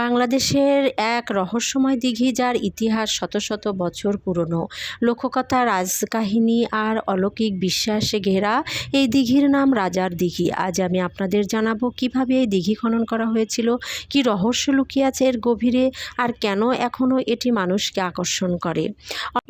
বাংলাদেশের এক রহস্যময় দিঘি যার ইতিহাস শত শত বছর পুরনো। লোককথা রাজকাহিনী আর অলৌকিক বিশ্বাসে ঘেরা এই দিঘির নাম রাজার দিঘি। আজ আমি আপনাদের জানাব কীভাবে এই দিঘি খনন করা হয়েছিল, কি রহস্য লুকিয়ে আছে এর গভীরে, আর কেন এখনও এটি মানুষকে আকর্ষণ করে।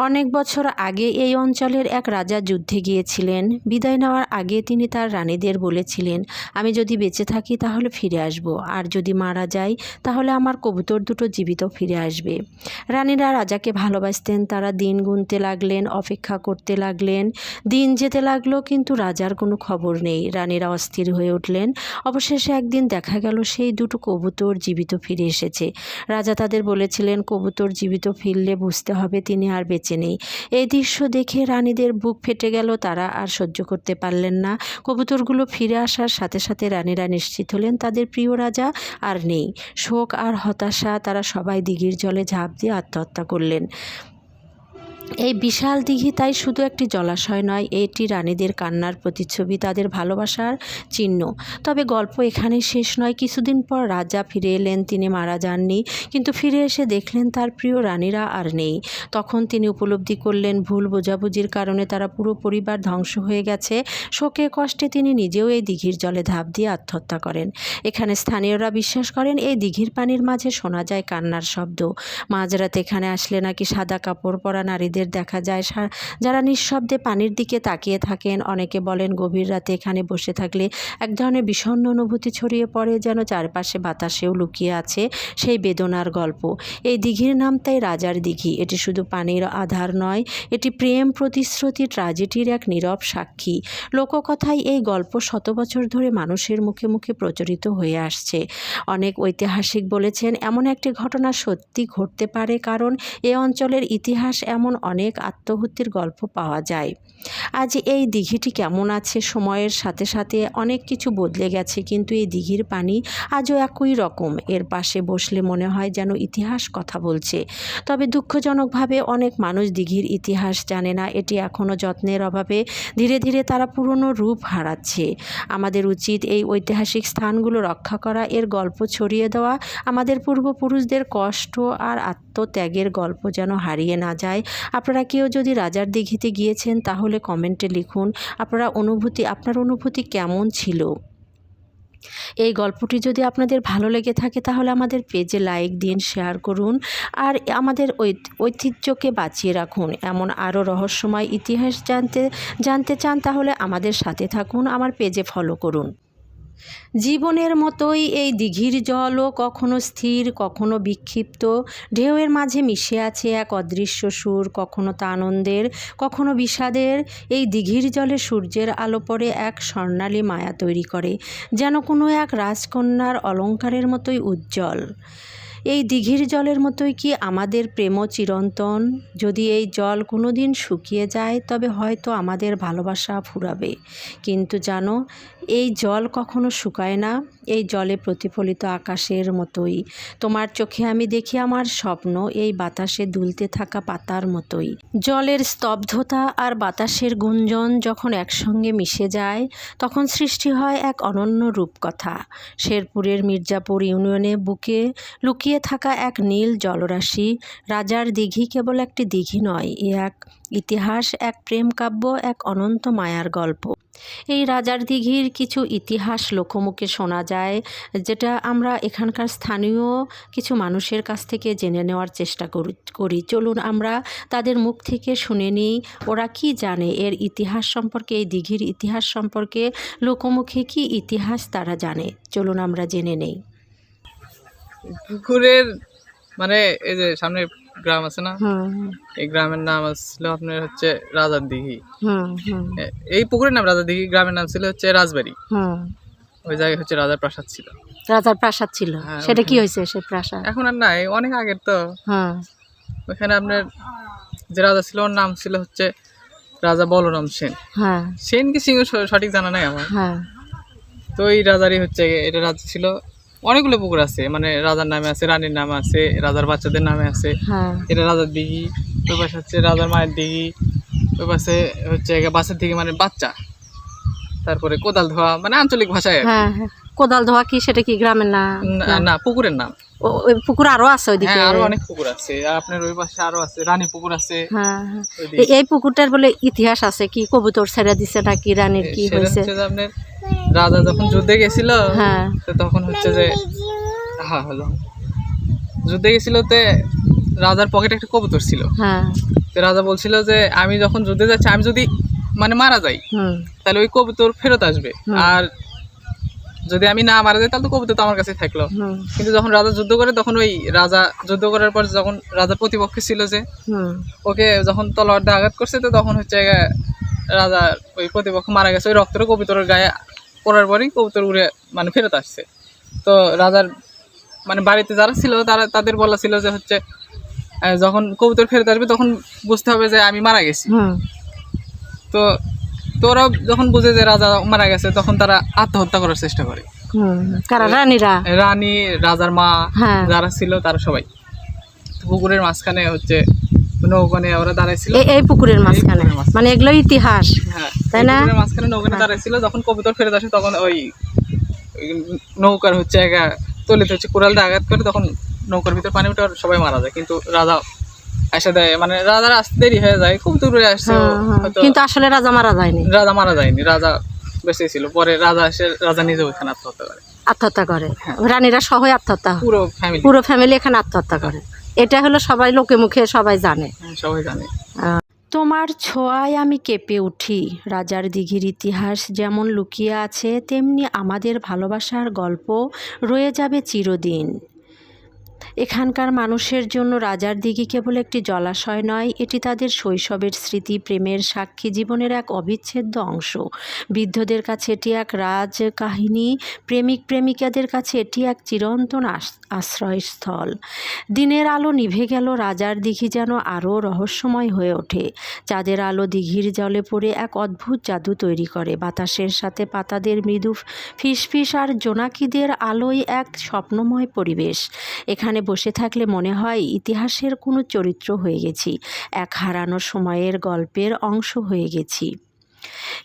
অনেক বছর আগে এই অঞ্চলের এক রাজা যুদ্ধে গিয়েছিলেন। বিদায় নেওয়ার আগে তিনি তার রানীদের বলেছিলেন, আমি যদি বেঁচে থাকি তাহলে ফিরে আসব, আর যদি মারা যাই তাহলে আমার কবুতর দুটো জীবিত ফিরে আসবে। রানীরা রাজাকে ভালোবাসতেন, তারা দিন গুনতে লাগলেন, অপেক্ষা করতে লাগলেন, দিন যেতে লাগল কিন্তু রাজার কোনো খবর নেই। রানীরা অস্থির হয়ে উঠলেন। অবশেষে একদিন দেখা গেল সেই দুটো কবুতর জীবিত ফিরে এসেছে। রাজা তাদের বলেছিলেন, কবুতর জীবিত ফিরলে বুঝতে হবে তিনি আর বেঁচে নেই। এই দৃশ্য দেখে রানীদের বুক ফেটে গেল। তারা আর সহ্য করতে পারলেন না। কবুতরগুলো ফিরে আসার সাথে সাথে রানীরা নিশ্চিত হলেন, তাদের প্রিয় রাজা আর নেই। শোক আর হতাশা তারা সবাই দিঘির জলে ঝাঁপ দিয়ে আত্মহত্যা করলেন। এই বিশাল দিঘি তাই শুধু একটি জলাশয় নয়, এটি রানীদের কান্নার প্রতিচ্ছবি, তাদের ভালোবাসার চিহ্ন। তবে গল্প এখানেই শেষ নয়। কিছুদিন পর রাজা ফিরে এলেন, তিনি মারা যাননি, কিন্তু ফিরে এসে দেখলেন তার প্রিয় রানীরা আর নেই। তখন তিনি উপলব্ধি করলেন, ভুল বোঝাবুঝির কারণে তারা পুরো পরিবার ধ্বংস হয়ে গেছে। শোকে কষ্টে তিনি নিজেও এই দিঘির জলে ধাপ দিয়ে আত্মহত্যা করেন। এখানে স্থানীয়রা বিশ্বাস করেন, এই দিঘির পানির মাঝে শোনা যায় কান্নার শব্দ। মাঝরাত এখানে আসলে নাকি সাদা কাপড় পরা নারীদের দেখা যায়। যারা নিঃশব্দে পানির দিকে তাকিয়ে থাকেন, অনেকে বলেন গভীর রাতে এখানে বসে থাকলে এক ধরনের বিষণ্ণ অনুভূতি ছড়িয়ে পড়ে, যেন চারপাশে বাতাসেও লুকিয়ে আছে সেই বেদনার গল্প। এই দিঘির নাম তাই রাজার দিঘি। এটি শুধু পানির আধার নয়, এটি প্রেম প্রতিশ্রুতি ট্র্যাজেডির এক নীরব সাক্ষী। লোককথায় এই গল্প শত বছর ধরে মানুষের মুখে মুখে প্রচলিত হয়ে আসছে। অনেক ঐতিহাসিক বলেছেন, এমন একটি ঘটনা সত্যি ঘটতে পারে কারণ এ অঞ্চলের ইতিহাস এমন অনেক আত্মহত্যের গল্প পাওয়া যায়। আজ এই দিঘিটি কেমন আছে? সময়ের সাথে সাথে অনেক কিছু বদলে গেছে, কিন্তু এই দিঘির পানি আজও একই রকম। এর পাশে বসলে মনে হয় যেন ইতিহাস কথা বলছে। তবে দুঃখজনকভাবে অনেক মানুষ দিঘির ইতিহাস জানে না। এটি এখনও যত্নের অভাবে ধীরে ধীরে তারা পুরনো রূপ হারাচ্ছে। আমাদের উচিত এই ঐতিহাসিক স্থানগুলো রক্ষা করা। এর গল্প ছড়িয়ে দেওয়া আমাদের পূর্বপুরুষদের কষ্ট আর আত্মত্যাগের গল্প যেন হারিয়ে না যায়। আপনারা কেউ যদি রাজার দিঘিতে গিয়েছেন, তাহলে কমেন্টে লিখুন, আপনারা অনুভূতি, আপনার অনুভূতি কেমন ছিল? এই গল্পটি যদি আপনাদের ভালো লেগে থাকে, তাহলে আমাদের পেজে লাইক দিন, শেয়ার করুন, আর আমাদের ঐতিহ্যকে বাঁচিয়ে রাখুন। এমন আরও রহস্যময় ইতিহাস জানতে জানতে চান, তাহলে আমাদের সাথে থাকুন, আমার পেজে ফলো করুন। জীবনের মতোই এই দিঘির জলও কখনো স্থির, কখনো বিক্ষিপ্ত, ঢেউয়ের মাঝে মিশে আছে এক অদৃশ্য সুর, কখনো তা আনন্দের, কখনো বিষাদের। এই দিঘির জলে সূর্যের আলো পরে এক স্বর্ণালী মায়া তৈরি করে, যেন কোনো এক রাজকন্যার অলঙ্কারের মতোই উজ্জ্বল। এই দিঘির জলের মতোই কি আমাদের প্রেমও চিরন্তন? যদি এই জল কোনো দিন শুকিয়ে যায়, তবে হয়তো আমাদের ভালোবাসা ফুরাবে। কিন্তু জানো, এই জল কখনো শুকায় না। এই জলে প্রতিফলিত আকাশের মতোই। তোমার চোখে আমি দেখি আমার স্বপ্ন, এই বাতাসে দুলতে থাকা পাতার মতোই। জলের স্তব্ধতা আর বাতাসের গুঞ্জন যখন একসঙ্গে মিশে যায়, তখন সৃষ্টি হয় এক অনন্য রূপকথা। শেরপুরের মির্জাপুর ইউনিয়নে বুকে লুকিয়ে থাকা এক নীল জলরাশি, রাজার দিঘি কেবল একটি দিঘি নয়, এ এক ইতিহাস, এক প্রেম কাব্য, এক অনন্ত মায়ার গল্প। এই রাজার দিঘির কিছু ইতিহাস লোকমুখে শোনা যায়, যেটা আমরা এখানকার স্থানীয় কিছু মানুষের কাছ থেকে জেনে নেওয়ার চেষ্টা করি চলুন আমরা তাদের মুখ থেকে শুনে নিই, ওরা কি জানে এর ইতিহাস সম্পর্কে, এই দিঘির ইতিহাস সম্পর্কে, লোকমুখে কি ইতিহাস তারা জানে? চলুন আমরা জেনে নেই। পুকুরের মানে এই যে সামনে গ্রাম আছে না? এই গ্রামের নাম ছিল আপনার হচ্ছে রাজার দিঘি। এ- এই পুকুরের নাম রাজার দিঘি গ্রামের নাম ছিল হচ্ছে রাজবাড়ি। ওই জায়গায় হচ্ছে রাজার প্রাসাদ ছিল। রাজার প্রাসাদ ছিল। হ্যাঁ, সেটা কি হয়েছে সে প্রাসাদ? এখন আর নাই অনেক আগের তো। ওখানে আপনার যে রাজা ছিল ওর নাম ছিল হচ্ছে রাজা বলরাম সেন। হ্যাঁ। সেন কি সিংহ সঠিক জানা নাই আমার। হ্যাঁ। তো এই রাজারই হচ্ছে এটা রাজা ছিল অনেকগুলো পুকুর আছে মানে রাজার নামে আছে রানীর নামে আছে রাজার বাচ্চাদের নামে আছে। হ্যাঁ। এটা রাজার দিঘি ওই পাশে হচ্ছে রাজার মায়ের দিঘি ওই পাশে হচ্ছে বাসের দিঘি মানে বাচ্চা। তারপরে কোদাল ধোয়া মানে আঞ্চলিক ভাষায় কি। হ্যাঁ হ্যাঁ। কোদাল ধোয়া কি সেটা কি গ্রামের না? না- পুকুরের নাম। ওই পুকুর আরও আছে ওইদিকে? আরও অনেক পুকুর আছে। আপনার ওই পাশে আরও আছে রানী পুকুর আছে। এই পুকুরটার বলে ইতিহাস আছে কি? কবুতর ছেড়ে দিছে নাকি? রানীর কি হয়েছে? আপনার রাজা যখন যুদ্ধে গেছিল হ্যাঁ। তো তখন হচ্ছে যে হ্যাঁ হ্যালো যুদ্ধে গেছিল তে রাজার পকেটে একটা কবুতর ছিল। হ্যাঁ। তো রাজা বলছিল যে আমি যখন যুদ্ধে যাচ্ছি আমি যদি মানে মারা যাই তাহলে ওই কবুতর ফেরত আসবে। আর যদি আমি না মারা যাই তাহলে তো কবুতর তো আমার কাছে থাকল। কিন্তু যখন রাজা যুদ্ধ করে তখন ওই রাজা যুদ্ধ করার পর যখন রাজার প্রতিপক্ষ ছিল যে ওকে যখন তলোয়ার দিয়ে আঘাত করছে তো তখন হচ্ছে রাজা ওই প্রতিপক্ষ মারা গেছে। ওই রক্তটা কবুতরের গায়ে পড়ার পরেই কবুতর উড়ে মানে ফেরত আসছে। তো রাজার মানে বাড়িতে যারা ছিল তারা তাদের বলা ছিল যে হচ্ছে যখন কবুতর ফেরত আসবে তখন বুঝতে হবে যে আমি মারা গেছি। তো তোরা যখন বুঝে যে রাজা মারা গেছে তখন তারা আত্মহত্যা করার চেষ্টা করে। কারা রানীরা? রানী রাজার মা হ্যাঁ। যারা ছিল তারা সবাই। পুকুরের মাঝখানে হচ্ছে নৌকানে ওরা দাঁড়াইছিল। এই- পুকুরের মাঝখানে। মানে এগুলো ইতিহাস হ্যাঁ তাই না? মাঝখানে নৌকানে দাঁড়াইছিল যখন কবুতর ফেরত আসে তখন ওই নৌকার হচ্ছে একা তলিতে হচ্ছে কুড়াল দিয়ে আঘাত করে তখন নৌকার ভিতর পানি উঠে সবাই মারা যায়। কিন্তু রাজা এসে দেয় মানে রাজার আসতে দেরি হয়ে যায় খুব দূরে আসছে হ্যাঁ, হ্যাঁ। কিন্তু আসলে রাজা মারা যায়নি। রাজা মারা যায়নি রাজা বেঁচে ছিল। পরে রাজা এসে রাজা নিজে ওইখানে আত্মহত্যা করে। আত্মহত্যা করে। রানীরা সহই আত্মহত্যা। পুরো ফ্যামিলি পুরো ফ্যামিলি এখানে আত্মহত্যা করে। এটা হলো সবাই লোকে মুখে সবাই জানে। সবাই জানে। তোমার ছোঁয়ায় আমি কেঁপে উঠি। রাজার দিঘির ইতিহাস যেমন লুকিয়ে আছে তেমনি আমাদের ভালোবাসার গল্প রয়ে যাবে চিরদিন। এখানকার মানুষের জন্য রাজার দিঘি কেবল একটি জলাশয় নয়, এটি তাদের শৈশবের স্মৃতি, প্রেমের সাক্ষী, জীবনের এক অবিচ্ছেদ্য অংশ। বৃদ্ধদের কাছে এটি এক রাজ কাহিনী প্রেমিক প্রেমিকাদের কাছে এটি এক চিরন্তন আশ্রয়স্থল। দিনের আলো নিভে গেল, রাজার দিঘি যেন আরও রহস্যময় হয়ে ওঠে। চাঁদের আলো দিঘির জলে পড়ে এক অদ্ভুত জাদু তৈরি করে। বাতাসের সাথে পাতাদের মৃদু ফিসফিস আর জোনাকিদের আলোয় এক স্বপ্নময় পরিবেশ। এখানে বসে থাকলে মনে হয় ইতিহাসের কোনো চরিত্র হয়ে গেছি। এক হারানো সময়ের গল্পের অংশ হয়ে গেছি।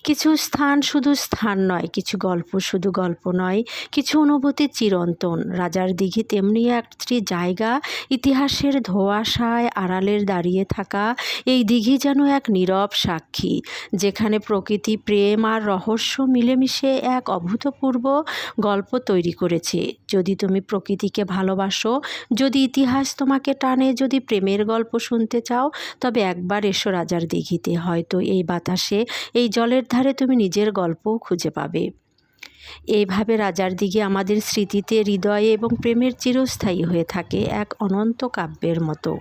কিছু স্থান শুধু স্থান নয়, কিছু গল্প শুধু গল্প নয়, কিছু অনুভূতি চিরন্তন। রাজার দিঘি তেমনি একটি জায়গা, ইতিহাসের ধোঁয়াশায় আড়ালের দাঁড়িয়ে থাকা, এই দিঘি যেন এক নীরব সাক্ষী, যেখানে প্রকৃতি, প্রেম আর রহস্য মিলেমিশে এক অভূতপূর্ব গল্প তৈরি করেছে। যদি তুমি প্রকৃতিকে ভালোবাসো, যদি ইতিহাস তোমাকে টানে, যদি প্রেমের গল্প শুনতে চাও, তবে একবার এসো রাজার দিঘিতে। হয়তো এই বাতাসে এই জলের ধারে তুমি নিজের গল্পও খুঁজে পাবে। এইভাবে রাজার দিঘি আমাদের স্মৃতিতে হৃদয়ে এবং প্রেমের চিরস্থায়ী হয়ে থাকে এক অনন্ত কাব্যের মতো।